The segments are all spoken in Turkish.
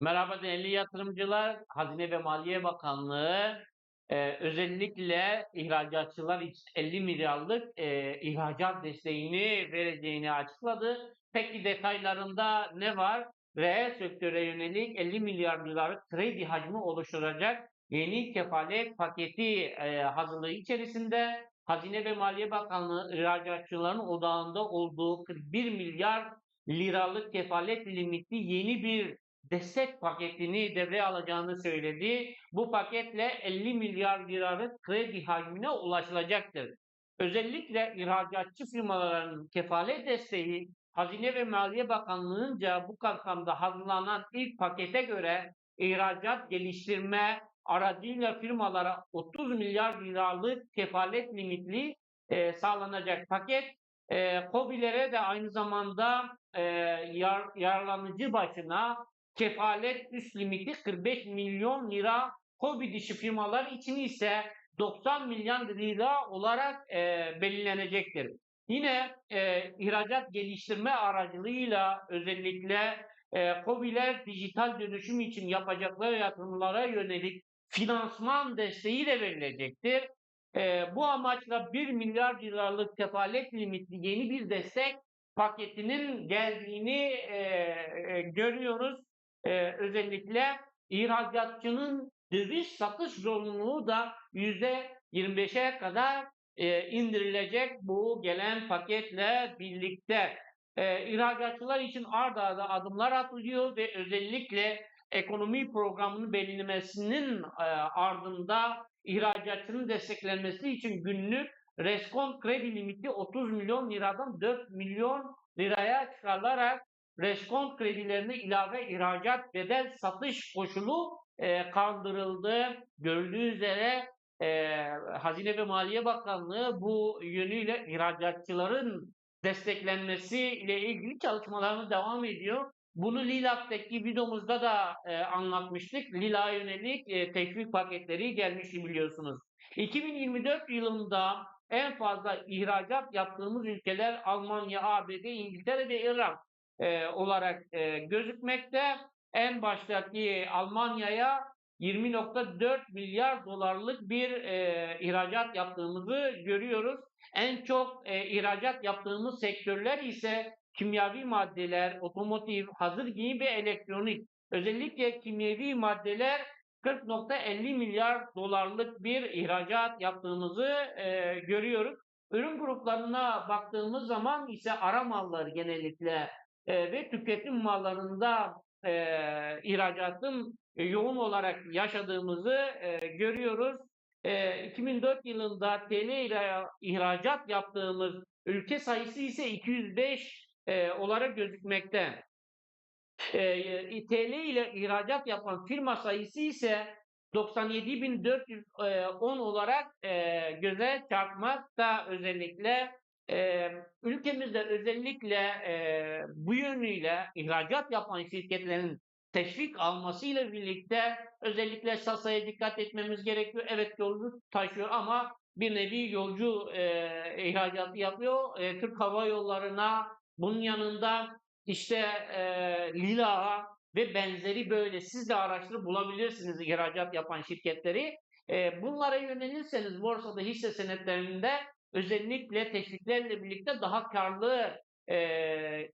Merhaba değerli yatırımcılar. Hazine ve Maliye Bakanlığı e, özellikle ihracatçılar için 50 milyarlık e, ihracat desteğini vereceğini açıkladı. Peki detaylarında ne var? Reel sektöre yönelik 50 milyar dolarlık kredi hacmi oluşturacak yeni kefalet paketi e, hazırlığı içerisinde Hazine ve Maliye Bakanlığı ihracatçıların odağında olduğu 41 milyar liralık kefalet limitli yeni bir destek paketini devreye alacağını söyledi. Bu paketle 50 milyar liralık kredi hacmine ulaşılacaktır. Özellikle ihracatçı firmaların kefalet desteği Hazine ve Maliye Bakanlığı'nca bu kapsamda hazırlanan ilk pakete göre ihracat geliştirme aracıyla firmalara 30 milyar liralık kefalet limitli e, sağlanacak paket e, COBİ'lere de aynı zamanda e, yar, yararlanıcı başına kefalet üst limiti 45 milyon lira COBİ dışı firmalar için ise 90 milyon lira olarak e, belirlenecektir. Yine e, ihracat geliştirme aracılığıyla özellikle e, COBİ'ler dijital dönüşüm için yapacakları yatırımlara yönelik finansman desteği de verilecektir. E, bu amaçla 1 milyar liralık kefalet limitli yeni bir destek paketinin geldiğini e, e, görüyoruz. E, özellikle ihracatçının döviz satış zorunluluğu da %25'e kadar e, indirilecek bu gelen paketle birlikte. E, ihracatçılar için ard arda adımlar atılıyor ve özellikle ekonomi programının belirlemesinin e, ardında ihracatçının desteklenmesi için günlük reskont kredi limiti 30 milyon liradan 4 milyon liraya çıkarılarak reskont kredilerine ilave ihracat bedel satış koşulu e, kaldırıldı. Görüldüğü üzere e, Hazine ve Maliye Bakanlığı bu yönüyle ihracatçıların desteklenmesi ile ilgili çalışmalarını devam ediyor. Bunu Lilak'taki videomuzda da e, anlatmıştık. Lila'ya yönelik e, teşvik paketleri gelmişti biliyorsunuz. 2024 yılında en fazla ihracat yaptığımız ülkeler Almanya, ABD, İngiltere ve İran e, olarak e, gözükmekte. En baştaki Almanya'ya 20.4 milyar dolarlık bir e, ihracat yaptığımızı görüyoruz. En çok e, ihracat yaptığımız sektörler ise kimyavi maddeler, otomotiv, hazır giyim ve elektronik. Özellikle kimyevi maddeler 40.50 milyar dolarlık bir ihracat yaptığımızı e, görüyoruz. Ürün gruplarına baktığımız zaman ise ara mallar genellikle ve tüketim mallarında e, ihracatın e, yoğun olarak yaşadığımızı e, görüyoruz. E, 2004 yılında TL ile ihracat yaptığımız ülke sayısı ise 205 e, olarak gözükmekte. E, TL ile ihracat yapan firma sayısı ise 97.410 olarak e, göze çarpmakta özellikle e, ülkemizde özellikle e, bu yönüyle ihracat yapan şirketlerin teşvik almasıyla birlikte özellikle SASA'ya dikkat etmemiz gerekiyor. Evet yolcu taşıyor ama bir nevi yolcu e, ihracatı yapıyor. E, Türk Hava Yolları'na bunun yanında işte e, Lila ve benzeri böyle siz de araştırıp bulabilirsiniz ihracat yapan şirketleri. E, bunlara yönelirseniz borsada hisse senetlerinde özellikle teşviklerle birlikte daha karlı e,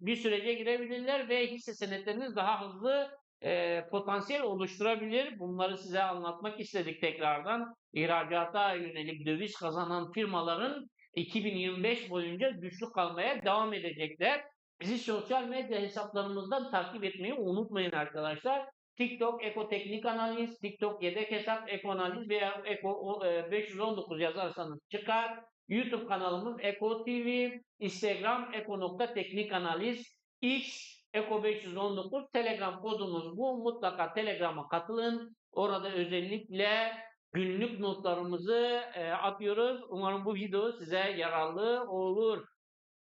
bir sürece girebilirler ve hisse senetleriniz daha hızlı e, potansiyel oluşturabilir. Bunları size anlatmak istedik tekrardan. İhracata yönelik döviz kazanan firmaların 2025 boyunca güçlü kalmaya devam edecekler. Bizi sosyal medya hesaplarımızdan takip etmeyi unutmayın arkadaşlar. TikTok Eko Teknik Analiz, TikTok Yedek Hesap Eko Analiz veya Eko 519 yazarsanız çıkar. YouTube kanalımız Eko TV, Instagram Eko.teknik analiz, X Eko 519, Telegram kodumuz bu. Mutlaka Telegram'a katılın. Orada özellikle günlük notlarımızı e, atıyoruz. Umarım bu video size yararlı olur.